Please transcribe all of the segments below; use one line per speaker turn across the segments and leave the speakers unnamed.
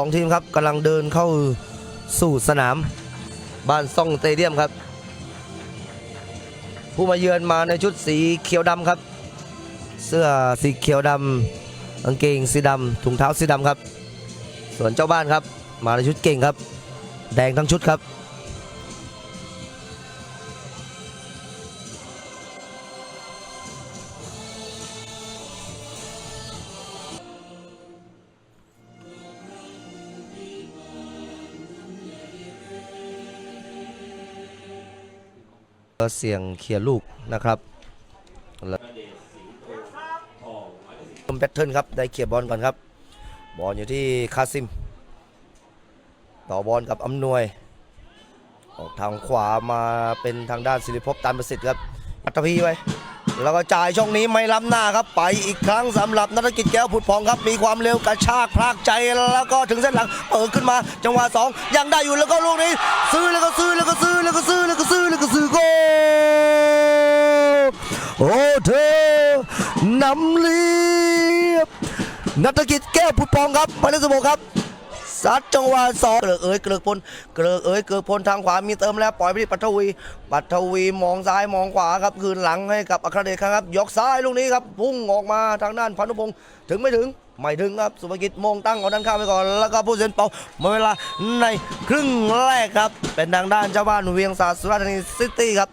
สองทีมครับกำลังเดินเข้าสู่สนามบ้านซ่องสเตเดียมครับ ผู้มาเยือนมาในชุดสีเขียวดำครับ เสื้อสีเขียวดำกางเกงสีดำถุงเท้าสีดำครับ ส่วนเจ้าบ้านครับ มาในชุดเก่งครับ แดงทั้งชุดครับ ก็เสี่ยงเคลียร์ลูกนะครับแล้วแพทเทิร์นครับได้เคลียร์บอลก่อนครับบอลอยู่ที่คาซิม ต่อบอลกับอำนวย ออกทางขวามาเป็นทางด้านสิริภพตันประสิทธิ์ครับปัตพีไว้แล้วก็จ่ายช่องนี้ไม่ล้ำหน้าครับ ไปอีกครั้งสำหรับนักกิจแก้วผุดพองครับ มีความเร็วกระชากพรากใจแล้วก็ถึงเส้นหลังเปิดขึ้นมาจังหวะสองยังได้อยู่แล้วก็ลูกนี้ ซื้อแล้วก็ซื้อแล้วก็ซื้อแล้วก็ซื้อแล้วก็ซื้อแล้วก็ซื้อโกลโอ้เธอ นำเลียบนักธกิจแก้วผุดพองครับหมายเลขสิบหกครับซัดจังหวะสองเกลือเอ้ยเกลือพลเกลือเอ้ยเกลือพลทางขวามีเติมแล้วปล่อยไปที่ปัทวีปัทวีมองซ้ายมองขวาครับคืนหลังให้กับอัครเดชครับยกซ้ายลูกนี้ครับพุ่งออกมาทางด้านพันุพงศ์ถึงไม่ถึง ไม่ถึงครับสุภกิจมงตั้งเอาด้านข้างไปก่อน แล้วก็ผู้เซนเปาหมดเวลาในครึ่งแรกครับ เป็นทางด้านเจ้าบ้านเวียงสาสุราษฎร์ธานีซิตี้ครับ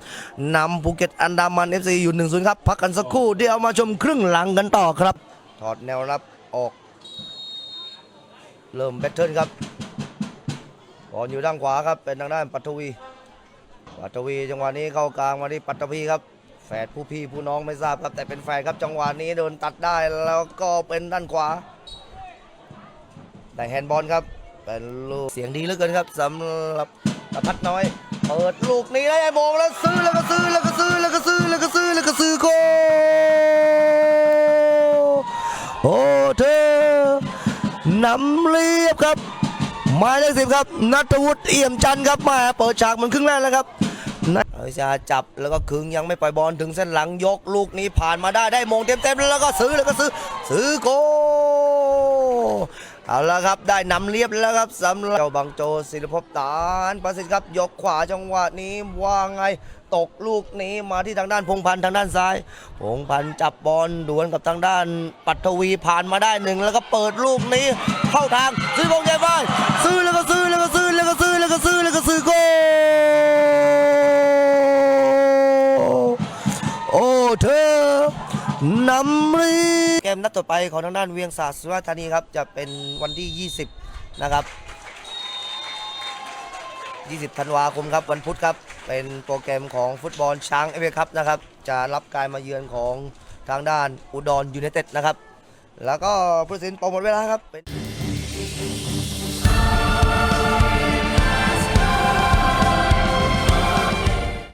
นำภูเก็ตอันดามันเอฟซีอยู่หนึ่งศูนย์ครับ พักกันสักครู่เดี๋ยวมาชมครึ่งหลังกันต่อครับ ถอดแนวรับออก เริ่มแบทเทิลครับบอลอยู่ด้านขวาครับเป็นทางด้านปัทวีปัทวีจังหวะนี้เข้ากลางมาที่ปัทวีครับ แฝดผู้พี่ผู้น้องไม่ทราบครับ แต่เป็นแฝดครับจังหวะนี้โดนตัดได้แล้วก็เป็นด้านขวาได้แฮนด์บอลครับเป็นลูกเสียงดีเหลือเกินครับสำหรับตะพัดน้อยเปิดลูกนี้ได้มงแล้วซื้อแล้วก็ซื้อแล้วก็ซื้อแล้วก็ซื้อแล้วก็ซื้อแล้วก็ซื้อโกโอ้เธอนำเรียบครับหมายเลขสิบครับนัทวุฒิเอี่ยมจันทร์ครับมาเปิดฉากเหมือนครึ่งแรกแล้วครับ วิชาจับแล้วก็คึงยังไม่ปล่อยบอลถึงเส้นหลังยกลูกนี้ผ่านมาได้ได้มงเต็มๆแล้วก็ซื้อแล้วก็ซื้อซื้อโกเอาละครับได้นำเรียบแล้วครับสำหรับเจ้าบังโจศิลภพตานประสิทธิ์ครับยกขวาจังหวะนี้ว่าไงตกลูกนี้มาที่ทางด้านพงพันธ์ทางด้านซ้าย พงพันธ์จับบอลดวลกับทางด้านปัทวีผ่านมาได้หนึ่งแล้วก็เปิดลูกนี้เข้าทางซื้อพงใหญ่บ้านซื้อแล้วก็ซื้อแล้วก็ซื้อแล้วก็ซื้อแล้วก็ซื้อแล้วก็ซื้อโกโอ้ เธอนำรีเกมนัดต่อไปของทางด้านเวียงสาสุราษฎร์ธานีครับ จะเป็นวันที่ 20 นะครับ 20 ธันวาคมครับ วันพุธครับ เป็นโปรแกรมของฟุตบอลช้างเอเวครับนะครับ จะรับการมาเยือนของทางด้านอุดรยูไนเต็ดนะครับ แล้วก็ผู้สินโปรหมดเวลาครับเป็น